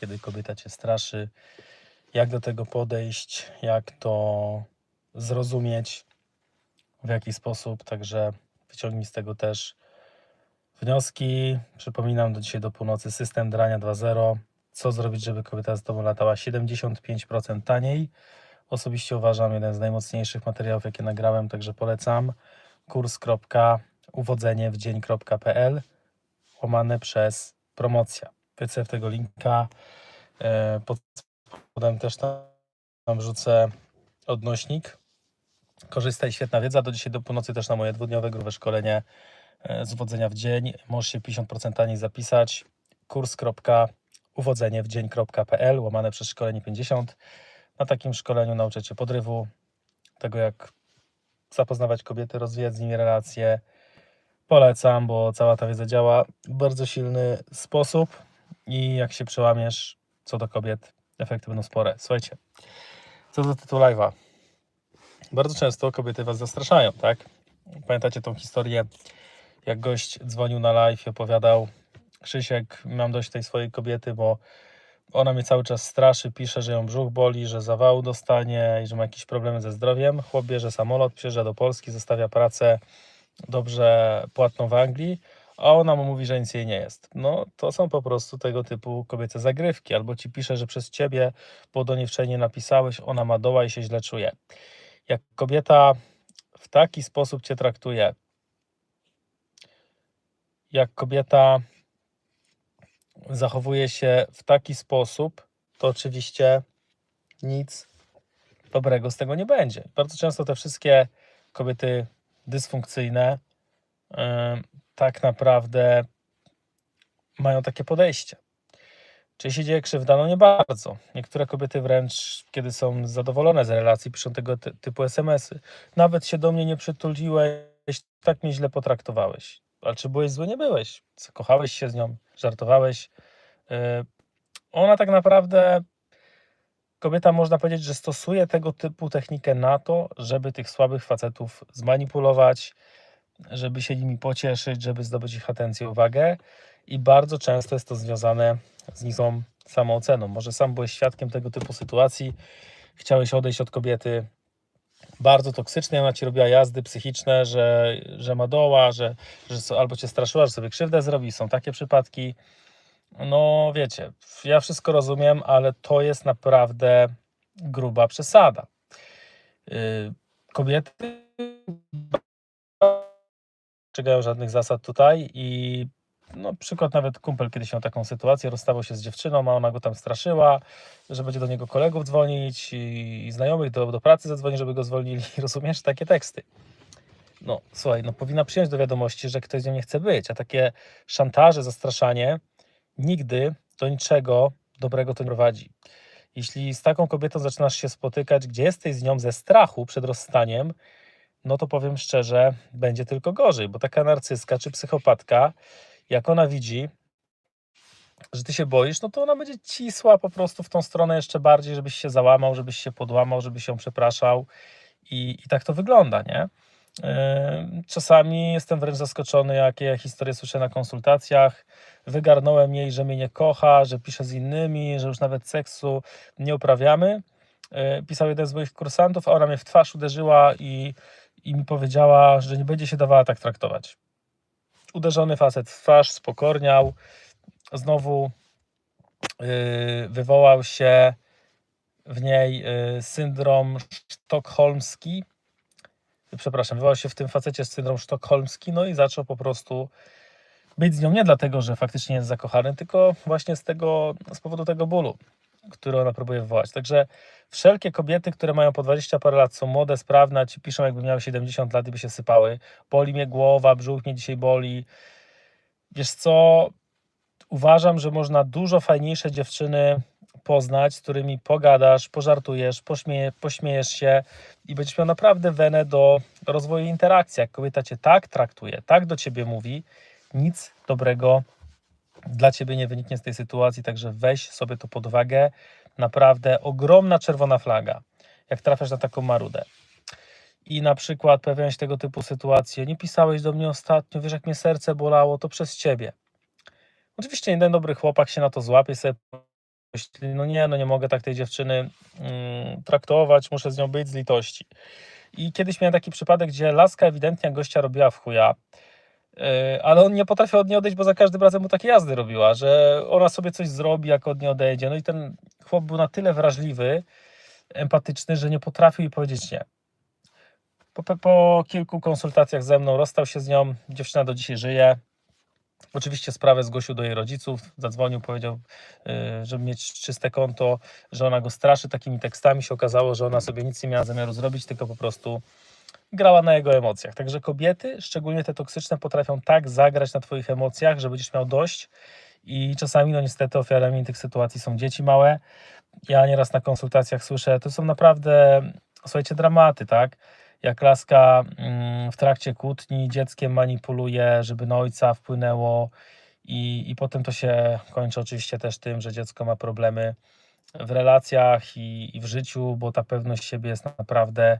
kiedy kobieta cię straszy, jak do tego podejść, jak to zrozumieć, w jaki sposób. Także wyciągnij z tego też wnioski. Przypominam do dzisiaj do północy system drania 2.0. Co zrobić, żeby kobieta z tobą latała 75% taniej? Osobiście uważam jeden z najmocniejszych materiałów, jakie nagrałem, także polecam kurs.uwodzenie w dzień.pl łamane przez promocja. Wycef tego linka. e, Pod też tam, wrzucę odnośnik. Korzystaj, świetna wiedza. Do dzisiaj do północy też na moje dwudniowe grubowe szkolenie e, z uwodzenia w dzień. Możesz się 50% taniej zapisać. kurs.uwodzenie w dzień.pl łamane przez szkolenie 50. Na takim szkoleniu nauczę Cię podrywu, tego jak zapoznawać kobiety, rozwijać z nimi relacje. Polecam, bo cała ta wiedza działa w bardzo silny sposób i jak się przełamiesz co do kobiet, efekty będą spore. Słuchajcie, co do tytułu live'a. Bardzo często kobiety Was zastraszają, tak? Pamiętacie tą historię, jak gość dzwonił na live i opowiadał Krzysiek, mam dość tej swojej kobiety, bo ona mnie cały czas straszy, pisze, że ją brzuch boli, że zawału dostanie i że ma jakieś problemy ze zdrowiem. Chłop bierze samolot, przyjeżdża do Polski, zostawia pracę dobrze płatną w Anglii, a ona mu mówi, że nic jej nie jest. No to są po prostu tego typu kobiece zagrywki. Albo ci pisze, że przez ciebie, bo do niej wcześniej napisałeś, ona ma doła i się źle czuje. Jak kobieta w taki sposób cię traktuje, jak kobieta zachowuje się w taki sposób, to oczywiście nic dobrego z tego nie będzie. Bardzo często te wszystkie kobiety dysfunkcyjne tak naprawdę mają takie podejście. Czy się dzieje krzywda? No nie bardzo. Niektóre kobiety wręcz, kiedy są zadowolone z relacji, piszą tego ty- typu SMS-y. Nawet się do mnie nie przytuliłeś, tak mnie źle potraktowałeś. Ale czy byłeś zły? Nie byłeś. Zakochałeś się z nią, żartowałeś. Yy, Ona tak naprawdę, kobieta można powiedzieć, że stosuje tego typu technikę na to, żeby tych słabych facetów zmanipulować, żeby się nimi pocieszyć, żeby zdobyć ich atencję, uwagę i bardzo często jest to związane z niską samooceną. Może sam byłeś świadkiem tego typu sytuacji, chciałeś odejść od kobiety bardzo toksycznej, ona ci robiła jazdy psychiczne, że, że ma doła, że, że albo cię straszyła, że sobie krzywdę zrobi, są takie przypadki. No wiecie, ja wszystko rozumiem, ale to jest naprawdę gruba przesada. Yy, Kobiety przestrzegają żadnych zasad tutaj i no, przykład nawet kumpel kiedyś miał taką sytuację, rozstawał się z dziewczyną, a ona go tam straszyła, że będzie do niego kolegów dzwonić i, i znajomych do, do pracy zadzwoni, żeby go zwolnili. Rozumiesz? Takie teksty. No, słuchaj, no powinna przyjąć do wiadomości, że ktoś z nią nie chce być, a takie szantaże, zastraszanie nigdy do niczego dobrego to nie prowadzi. Jeśli z taką kobietą zaczynasz się spotykać, gdzie jesteś z nią ze strachu przed rozstaniem, no to powiem szczerze, będzie tylko gorzej, bo taka narcyzka czy psychopatka, jak ona widzi, że ty się boisz, no to ona będzie cisła po prostu w tą stronę jeszcze bardziej, żebyś się załamał, żebyś się podłamał, żebyś się przepraszał i, i tak to wygląda, nie? Yy, Czasami jestem wręcz zaskoczony, jakie historie słyszę na konsultacjach. Wygarnąłem jej, że mnie nie kocha, że pisze z innymi, że już nawet seksu nie uprawiamy. Yy, Pisał jeden z moich kursantów, a ona mnie w twarz uderzyła i, i mi powiedziała, że nie będzie się dawała tak traktować. Uderzony facet w twarz, spokorniał. Znowu yy, wywołał się w niej yy, syndrom sztokholmski. Przepraszam, wywołał się w tym facecie syndrom sztokholmski, no i zaczął po prostu być z nią nie dlatego, że faktycznie jest zakochany, tylko właśnie z tego, z powodu tego bólu, który ona próbuje wywołać. Także wszelkie kobiety, które mają po 20 parę lat, są młode, sprawne, ci piszą jakby miały 70 lat i by się sypały. Boli mnie głowa, brzuch mnie dzisiaj boli. Wiesz co, uważam, że można dużo fajniejsze dziewczyny poznać, z którymi pogadasz, pożartujesz, pośmieje, pośmiejesz się i będziesz miał naprawdę wenę do rozwoju interakcji. Jak kobieta cię tak traktuje, tak do ciebie mówi, nic dobrego dla ciebie nie wyniknie z tej sytuacji, także weź sobie to pod uwagę. Naprawdę ogromna czerwona flaga, jak trafiasz na taką marudę. I na przykład pojawiają się tego typu sytuacje. Nie pisałeś do mnie ostatnio, wiesz, jak mnie serce bolało, to przez ciebie. Oczywiście jeden dobry chłopak się na to złapie, sobie no nie, no nie mogę tak tej dziewczyny mm, traktować, muszę z nią być z litości. I kiedyś miałem taki przypadek, gdzie laska ewidentnie gościa robiła w chuja, ale on nie potrafił od niej odejść, bo za każdym razem mu takie jazdy robiła, że ona sobie coś zrobi, jak od niej odejdzie. No i ten chłop był na tyle wrażliwy, empatyczny, że nie potrafił jej powiedzieć nie. Po, po, kilku konsultacjach ze mną rozstał się z nią, dziewczyna do dzisiaj żyje. Oczywiście sprawę zgłosił do jej rodziców, zadzwonił, powiedział, yy, żeby mieć czyste konto, że ona go straszy takimi tekstami. Się okazało, że ona sobie nic nie miała zamiaru zrobić, tylko po prostu grała na jego emocjach. Także kobiety, szczególnie te toksyczne, potrafią tak zagrać na Twoich emocjach, że będziesz miał dość. I czasami, no niestety, ofiarami tych sytuacji są dzieci małe. Ja nieraz na konsultacjach słyszę, to są naprawdę, słuchajcie, dramaty, tak? Jak laska mm, w trakcie kłótni dzieckiem manipuluje, żeby na ojca wpłynęło, i, i potem to się kończy oczywiście też tym, że dziecko ma problemy w relacjach i, i w życiu, bo ta pewność siebie jest naprawdę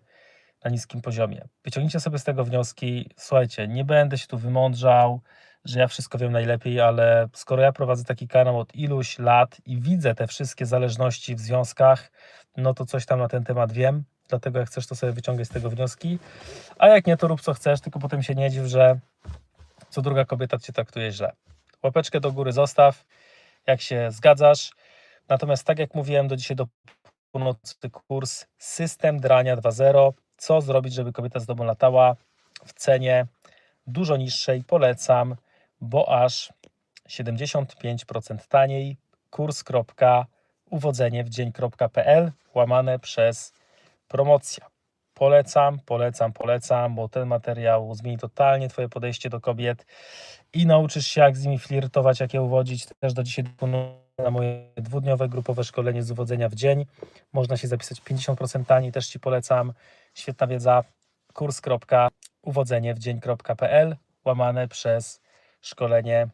na niskim poziomie. Wyciągnijcie sobie z tego wnioski. Słuchajcie, nie będę się tu wymądrzał, że ja wszystko wiem najlepiej, ale skoro ja prowadzę taki kanał od iluś lat i widzę te wszystkie zależności w związkach, no to coś tam na ten temat wiem. Dlatego jak chcesz, to sobie wyciągaj z tego wnioski. A jak nie, to rób co chcesz, tylko potem się nie dziw, że co druga kobieta cię traktuje źle. Łapeczkę do góry zostaw, jak się zgadzasz. Natomiast tak jak mówiłem, do dzisiaj do północy kurs System Drania 2.0. Co zrobić, żeby kobieta z domu latała w cenie dużo niższej. Polecam, bo aż 75% taniej. Kurs.uwodzeniewdzień.pl łamane przez promocja. Polecam, polecam, polecam, bo ten materiał zmieni totalnie Twoje podejście do kobiet i nauczysz się, jak z nimi flirtować, jak je uwodzić. Też do dzisiaj na moje dwudniowe grupowe szkolenie z uwodzenia w dzień. Można się zapisać 50% taniej, też Ci polecam. Świetna wiedza. kurs.uwodzeniewdzień.pl łamane przez szkolenie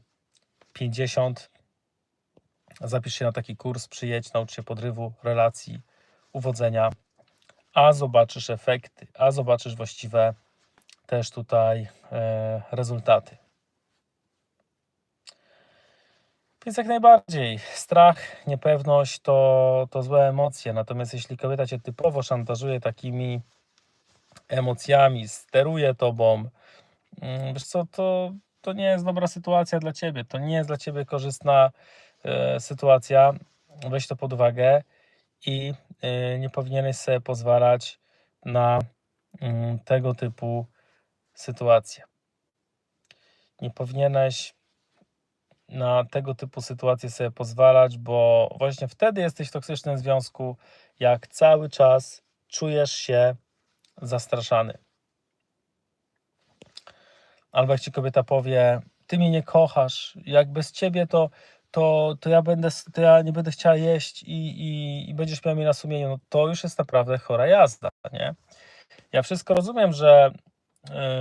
50. Zapisz się na taki kurs, przyjedź, naucz się podrywu, relacji, uwodzenia, a zobaczysz efekty, a zobaczysz właściwe też tutaj e, rezultaty. Więc jak najbardziej strach, niepewność to, to złe emocje. Natomiast jeśli kobieta cię typowo szantażuje takimi emocjami, steruje tobą, mm, wiesz co, to, to nie jest dobra sytuacja dla ciebie. To nie jest dla ciebie korzystna e, sytuacja. Weź to pod uwagę i e, nie powinieneś sobie pozwalać na mm, tego typu sytuacje. Nie powinieneś na tego typu sytuacje sobie pozwalać, bo właśnie wtedy jesteś w toksycznym związku, jak cały czas czujesz się zastraszany. Albo jak ci kobieta powie, ty mnie nie kochasz, jak bez ciebie to, to, to, ja, będę, to ja nie będę chciała jeść i, i, i będziesz miał mnie na sumieniu, no to już jest naprawdę chora jazda, nie? Ja wszystko rozumiem, że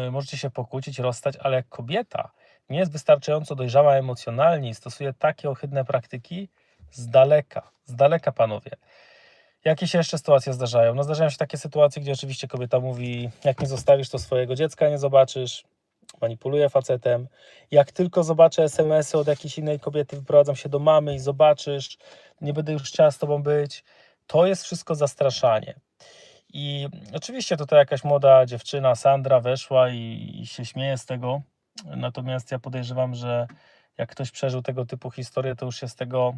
yy, możecie się pokłócić, rozstać, ale jak kobieta nie jest wystarczająco dojrzała emocjonalnie i stosuje takie ohydne praktyki, z daleka, z daleka panowie. Jakie się jeszcze sytuacje zdarzają? No zdarzają się takie sytuacje, gdzie oczywiście kobieta mówi, jak nie zostawisz, to swojego dziecka nie zobaczysz, manipuluje facetem. Jak tylko zobaczę SMS-y od jakiejś innej kobiety, wyprowadzam się do mamy i zobaczysz, nie będę już chciała z tobą być. To jest wszystko zastraszanie. I oczywiście tutaj jakaś młoda dziewczyna, Sandra, weszła i, i się śmieje z tego. Natomiast ja podejrzewam, że jak ktoś przeżył tego typu historię, to już się z tego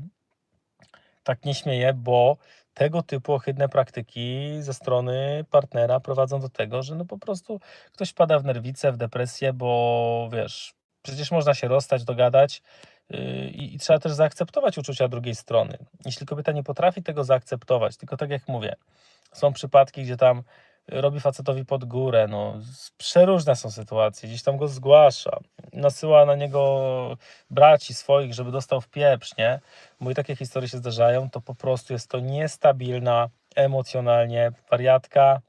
tak nie śmieje, bo tego typu ohydne praktyki ze strony partnera prowadzą do tego, że no po prostu ktoś wpada w nerwicę, w depresję, bo wiesz, przecież można się rozstać, dogadać yy, i trzeba też zaakceptować uczucia drugiej strony. Jeśli kobieta nie potrafi tego zaakceptować, tylko tak jak mówię, są przypadki, gdzie tam robi facetowi pod górę, no przeróżne są sytuacje, gdzieś tam go zgłasza, nasyła na niego braci swoich, żeby dostał w pieprz, nie? Bo i takie historie się zdarzają, to po prostu jest to niestabilna emocjonalnie wariatka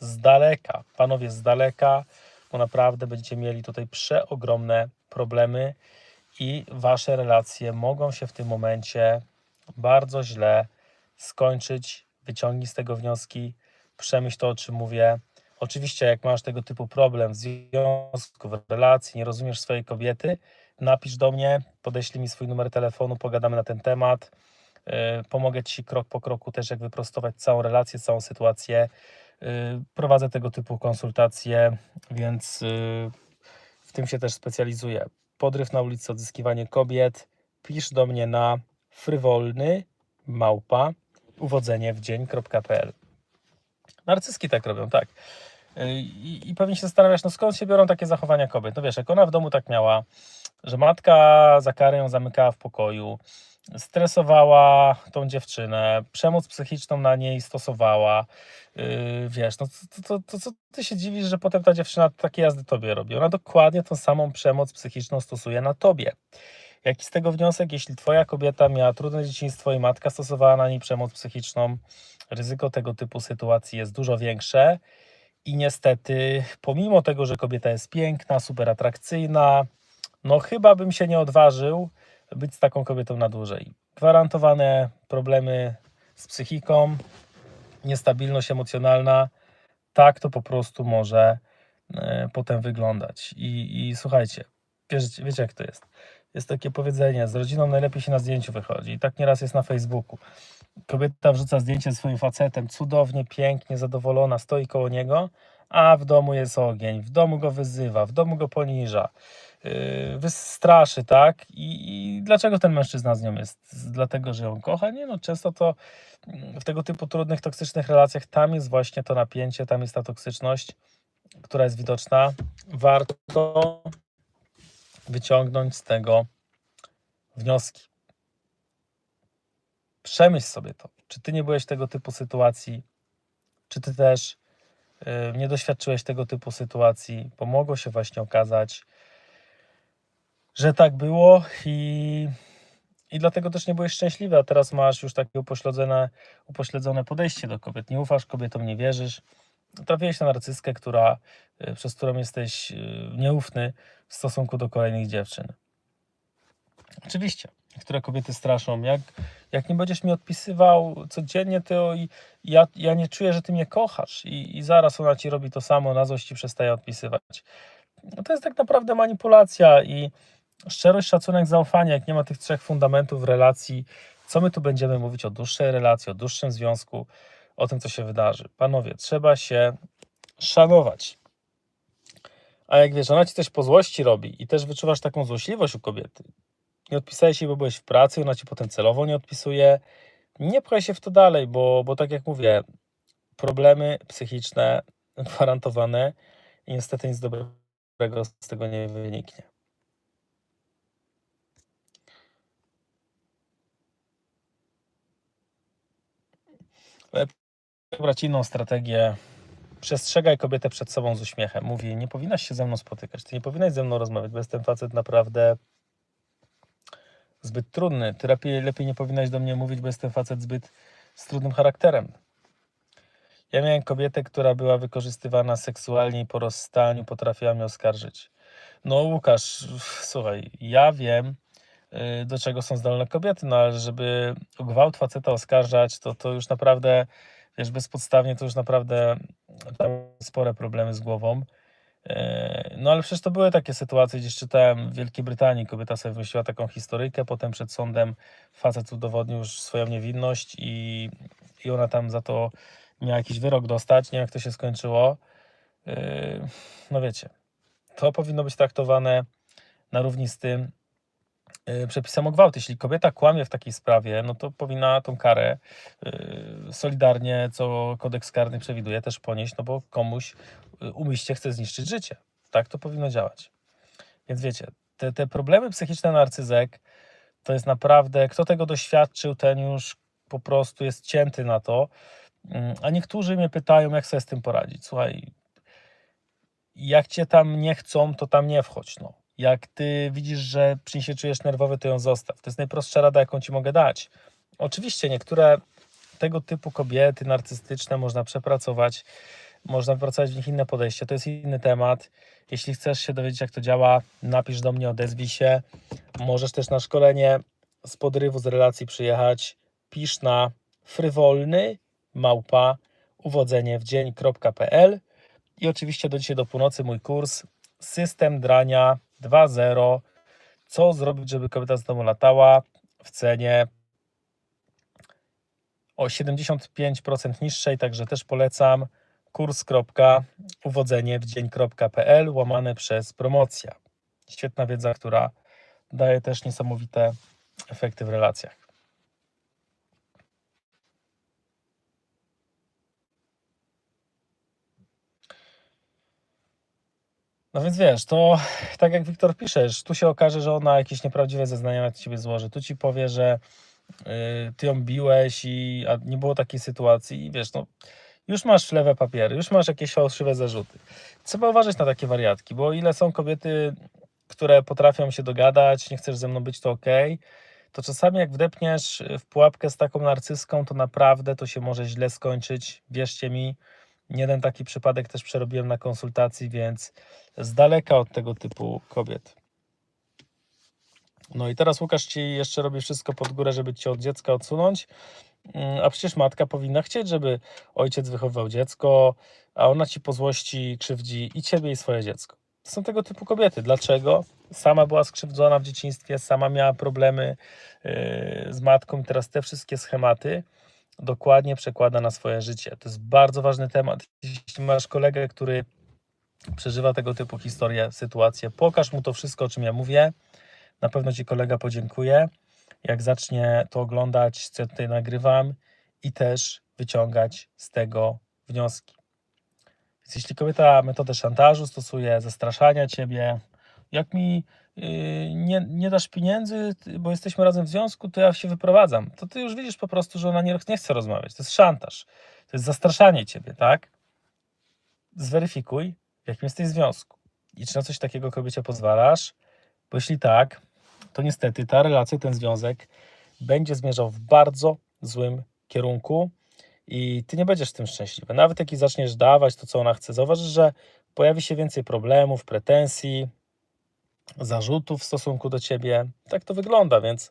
z daleka, panowie z daleka, bo naprawdę będziecie mieli tutaj przeogromne problemy i wasze relacje mogą się w tym momencie bardzo źle skończyć. Wyciągnij z tego wnioski, przemyśl to, o czym mówię. Oczywiście, jak masz tego typu problem w związku, w relacji, nie rozumiesz swojej kobiety, napisz do mnie, podeślij mi swój numer telefonu, pogadamy na ten temat. E, Pomogę Ci krok po kroku też, jak wyprostować całą relację, całą sytuację. E, Prowadzę tego typu konsultacje, więc e, w tym się też specjalizuję. Podryw na ulicy, odzyskiwanie kobiet. Pisz do mnie na frywolny małpa uwodzenie w dzień.pl. Narcyzki tak robią, tak. Yy, I, I pewnie się zastanawiasz, no skąd się biorą takie zachowania kobiet? No wiesz, jak ona w domu tak miała, że matka za karę ją zamykała w pokoju, stresowała tą dziewczynę, przemoc psychiczną na niej stosowała, yy, wiesz, no to co ty się dziwisz, że potem ta dziewczyna takie jazdy tobie robi? Ona dokładnie tą samą przemoc psychiczną stosuje na tobie. Jaki z tego wniosek, jeśli twoja kobieta miała trudne dzieciństwo i matka stosowała na niej przemoc psychiczną, ryzyko tego typu sytuacji jest dużo większe i niestety, pomimo tego, że kobieta jest piękna, super atrakcyjna, no chyba bym się nie odważył być z taką kobietą na dłużej. Gwarantowane problemy z psychiką, niestabilność emocjonalna, tak to po prostu może e, potem wyglądać. I, i słuchajcie, wiecie, wiecie jak to jest. Jest takie powiedzenie, z rodziną najlepiej się na zdjęciu wychodzi. I tak nieraz jest na Facebooku. Kobieta wrzuca zdjęcie swoim facetem, cudownie, pięknie, zadowolona, stoi koło niego, a w domu jest ogień, w domu go wyzywa, w domu go poniża, yy, wystraszy, tak? I, I dlaczego ten mężczyzna z nią jest? Dlatego, że ją kocha? Nie, no często to w tego typu trudnych, toksycznych relacjach tam jest właśnie to napięcie, tam jest ta toksyczność, która jest widoczna. Warto wyciągnąć z tego wnioski. Przemyśl sobie to. Czy ty nie byłeś tego typu sytuacji? Czy ty też y, nie doświadczyłeś tego typu sytuacji? Pomogło się właśnie okazać, że tak było i, i dlatego też nie byłeś szczęśliwy, a teraz masz już takie upośledzone, upośledzone podejście do kobiet. Nie ufasz kobietom, nie wierzysz. Trafiłeś na narcyskę, która, y, przez którą jesteś y, nieufny w stosunku do kolejnych dziewczyn. Oczywiście, niektóre kobiety straszą. Jak, jak nie będziesz mi odpisywał codziennie, to i ja, ja nie czuję, że ty mnie kochasz i, i zaraz ona ci robi to samo, na złość ci przestaje odpisywać. No to jest tak naprawdę manipulacja i szczerość, szacunek, zaufanie. Jak nie ma tych trzech fundamentów relacji, co my tu będziemy mówić o dłuższej relacji, o dłuższym związku, o tym, co się wydarzy. Panowie, trzeba się szanować. A jak wiesz, ona ci coś po złości robi i też wyczuwasz taką złośliwość u kobiety, nie odpisałeś jej, bo byłeś w pracy, ona ci potem celowo nie odpisuje, nie pchaj się w to dalej, bo, bo tak jak mówię, problemy psychiczne gwarantowane i niestety nic dobrego z tego nie wyniknie. Wybrać inną strategię. Przestrzegaj kobietę przed sobą z uśmiechem. Mówi, nie powinnaś się ze mną spotykać, ty nie powinnaś ze mną rozmawiać, bo jest ten facet naprawdę zbyt trudny. Ty lepiej, lepiej nie powinnaś do mnie mówić, bo jestem facet zbyt z trudnym charakterem. Ja miałem kobietę, która była wykorzystywana seksualnie i po rozstaniu potrafiła mnie oskarżyć. No Łukasz, słuchaj, ja wiem, y, do czego są zdolne kobiety, no ale żeby o gwałt faceta oskarżać, to, to już naprawdę, wiesz, bezpodstawnie to już naprawdę tam spore problemy z głową. E, no ale przecież to były takie sytuacje, gdzieś czytałem w Wielkiej Brytanii, kobieta sobie wymyśliła taką historyjkę, potem przed sądem facet udowodnił już swoją niewinność i, i ona tam za to miała jakiś wyrok dostać, nie wiem jak to się skończyło. E, no wiecie, to powinno być traktowane na równi z tym e, przepisem o gwałt. Jeśli kobieta kłamie w takiej sprawie, no to powinna tą karę solidarnie, co kodeks karny przewiduje, też ponieść, no bo komuś umyślnie chce zniszczyć życie. Tak to powinno działać. Więc wiecie, te, te problemy psychiczne narcyzek to jest naprawdę, kto tego doświadczył, ten już po prostu jest cięty na to. Mm, a niektórzy mnie pytają, jak sobie z tym poradzić. Słuchaj, jak cię tam nie chcą, to tam nie wchodź. No. Jak ty widzisz, że przy się czujesz nerwowy, to ją zostaw. To jest najprostsza rada, jaką ci mogę dać. Oczywiście niektóre tego typu kobiety narcystyczne można przepracować można wypracować w nich inne podejście. To jest inny temat. Jeśli chcesz się dowiedzieć, jak to działa, napisz do mnie, odezwij się. Możesz też na szkolenie z podrywu, z relacji przyjechać. Pisz na frywolny małpa uwodzenie w dzień.pl i oczywiście do dzisiaj do północy mój kurs System Drania 2.0 Co zrobić, żeby kobieta z domu latała w cenie o 75% niższej, także też polecam kurs.uwodzeniewdzień.pl łamane przez promocja. Świetna wiedza, która daje też niesamowite efekty w relacjach. No więc wiesz, to tak jak Wiktor piszesz, tu się okaże, że ona jakieś nieprawdziwe zeznania na ciebie złoży. Tu ci powie, że y, ty ją biłeś i a nie było takiej sytuacji i wiesz, no już masz flewe papiery, już masz jakieś fałszywe zarzuty. Trzeba uważać na takie wariatki, bo ile są kobiety, które potrafią się dogadać, nie chcesz ze mną być, to ok, to czasami jak wdepniesz w pułapkę z taką narcyską, to naprawdę to się może źle skończyć. Wierzcie mi, jeden taki przypadek też przerobiłem na konsultacji, więc z daleka od tego typu kobiet. No i teraz Łukasz ci jeszcze robi wszystko pod górę, żeby cię od dziecka odsunąć. Mm, A przecież matka powinna chcieć, żeby ojciec wychowywał dziecko, a ona ci po złości krzywdzi i ciebie, i swoje dziecko. To są tego typu kobiety. Dlaczego? Sama była skrzywdzona w dzieciństwie, sama miała problemy yy, z matką i teraz te wszystkie schematy dokładnie przekłada na swoje życie. To jest bardzo ważny temat. Jeśli masz kolegę, który przeżywa tego typu historie, sytuacje, pokaż mu to wszystko, o czym ja mówię. Na pewno ci kolega podziękuje, jak zacznie to oglądać, co ja tutaj nagrywam i też wyciągać z tego wnioski. Więc jeśli kobieta metodę szantażu stosuje, zastraszania ciebie, jak mi nie, nie dasz pieniędzy, bo jesteśmy razem w związku, to ja się wyprowadzam. To ty już widzisz po prostu, że ona nie, nie chce rozmawiać. To jest szantaż. To jest zastraszanie ciebie, tak? Zweryfikuj, w jakim jesteś związku. I czy na coś takiego kobiecie pozwalasz? Bo jeśli tak, to niestety ta relacja, ten związek będzie zmierzał w bardzo złym kierunku i ty nie będziesz tym szczęśliwy. Nawet jak zaczniesz dawać to, co ona chce, zauważysz, że pojawi się więcej problemów, pretensji, zarzutów w stosunku do ciebie. Tak to wygląda, więc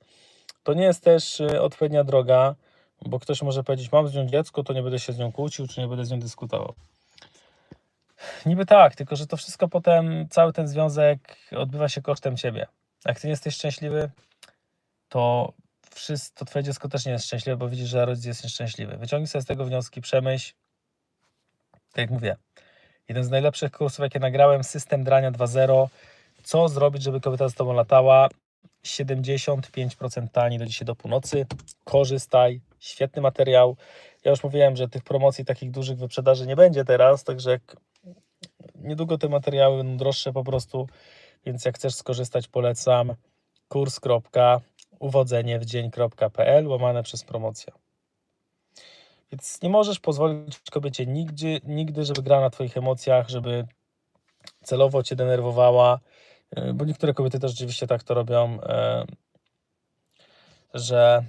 to nie jest też y, odpowiednia droga, bo ktoś może powiedzieć: Mam z nią dziecko, to nie będę się z nią kłócił, czy nie będę z nią dyskutował. Niby tak, tylko że to wszystko potem, cały ten związek odbywa się kosztem ciebie. Jak ty nie jesteś szczęśliwy, to, wszystko, to twoje dziecko też nie jest szczęśliwe, bo widzisz, że rodzic jest nieszczęśliwy. Wyciągnij sobie z tego wnioski, przemyśl. Tak jak mówię, jeden z najlepszych kursów, jakie nagrałem, System Drania 2.0. Co zrobić, żeby kobieta z tobą latała? 75% taniej do dzisiaj do północy. Korzystaj. Świetny materiał. Ja już mówiłem, że tych promocji takich dużych wyprzedaży nie będzie teraz, także niedługo te materiały będą droższe po prostu, więc jak chcesz skorzystać, polecam kurs.uwodzeniewdzień.pl łamane przez promocję. Więc nie możesz pozwolić kobiecie nigdy, nigdy, żeby grała na twoich emocjach, żeby celowo cię denerwowała, bo niektóre kobiety też rzeczywiście tak to robią, yy, że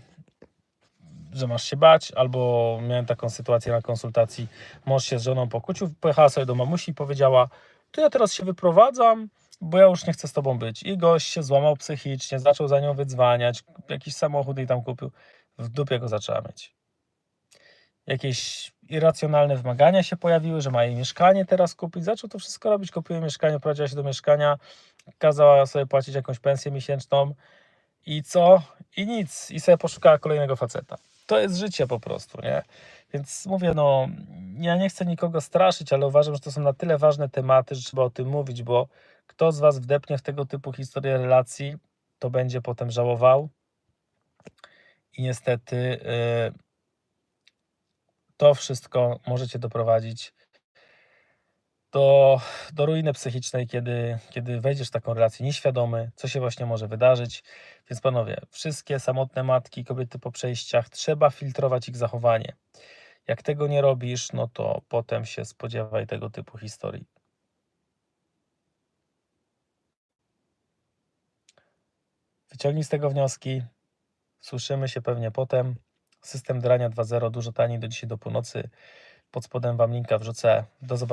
że masz się bać, albo miałem taką sytuację na konsultacji, mąż się z żoną pokłócił, pojechała sobie do mamusi i powiedziała, to ja teraz się wyprowadzam, bo ja już nie chcę z tobą być. I gość się złamał psychicznie, zaczął za nią wydzwaniać, jakiś samochód jej tam kupił, w dupie go zaczęła mieć. Jakieś irracjonalne wymagania się pojawiły, że ma jej mieszkanie teraz kupić, zaczął to wszystko robić, kupiła mieszkanie, prowadziła się do mieszkania, kazała sobie płacić jakąś pensję miesięczną i co? I nic. I sobie poszukała kolejnego faceta. To jest życie po prostu, nie? Więc mówię, no, ja nie chcę nikogo straszyć, ale uważam, że to są na tyle ważne tematy, że trzeba o tym mówić, bo kto z Was wdepnie w tego typu historię relacji, to będzie potem żałował. I niestety yy, to wszystko możecie doprowadzić do, do ruiny psychicznej, kiedy, kiedy wejdziesz w taką relację nieświadomy, co się właśnie może wydarzyć. Więc panowie, wszystkie samotne matki, kobiety po przejściach, trzeba filtrować ich zachowanie. Jak tego nie robisz, no to potem się spodziewaj tego typu historii. Wyciągnij z tego wnioski. Słyszymy się pewnie potem. System drania 2.0 dużo taniej do dzisiaj do północy. Pod spodem Wam linka wrzucę. Do zobaczenia.